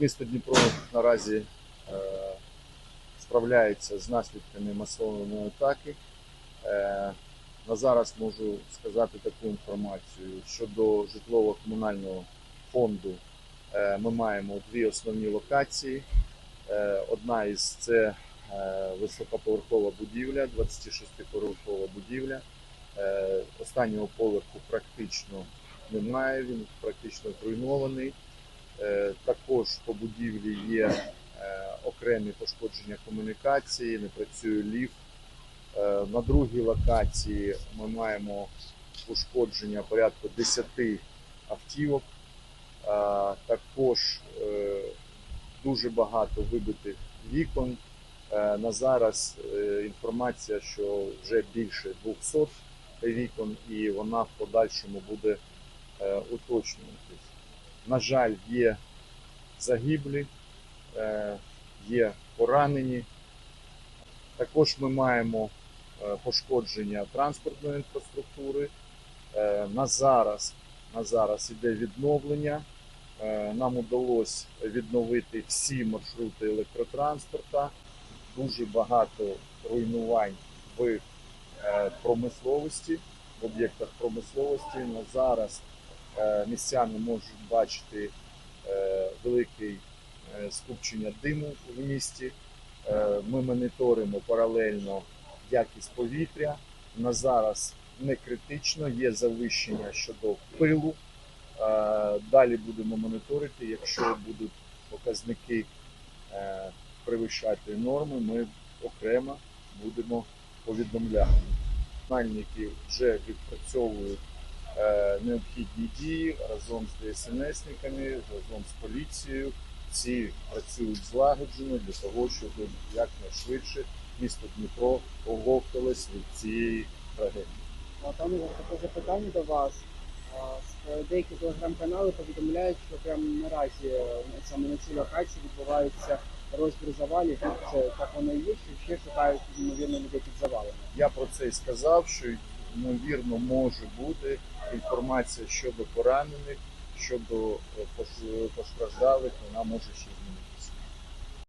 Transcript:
Місто Дніпро наразі е, справляється з наслідками масованої атаки. Е, на зараз можу сказати таку інформацію щодо житлово-комунального фонду. Е, ми маємо дві основні локації. Одна із це високоповерхова будівля, 26-поверхова будівля. Останнього поверху практично немає, він практично зруйнований. Е, Також по будівлі є е, окремі пошкодження комунікації, не працює ліфт. Е, На другій локації ми маємо пошкодження порядку 10 автівок. Також дуже багато вибитих вікон. На зараз інформація, що вже більше 200 вікон, і вона в подальшому буде уточнюватись. На жаль, є загиблі, е, є поранені. Також ми маємо е, пошкодження транспортної інфраструктури. Е, На зараз, на зараз іде відновлення. Нам удалося відновити всі маршрути електротранспорту. Дуже багато руйнувань в промисловості, в об'єктах промисловості. На зараз містяни можуть бачити е, велике скупчення диму в місті. Е, Ми моніторимо паралельно якість повітря. На зараз не критично, є завищення щодо пилу. Е, Далі будемо моніторити. Якщо будуть показники е, перевищати норми, ми окремо будемо повідомляти. Комунальники вже відпрацьовують е, необхідні дії разом з ДСНСниками, разом з поліцією. Всі працюють злагоджено для того, щоб якнайшвидше місто Дніпро оговталось від цієї трагедії. Там таке запитання до вас. Деякі телеграм-канали повідомляють, що прямо наразі е, саме на цій локації відбувається розбір завалів. Це так воно і є, чи ще шукають ймовірно людей під завалами. Я про це і сказав, що ймовірно може бути інформація щодо поранених, щодо е, постраждалих, вона може ще змінитися.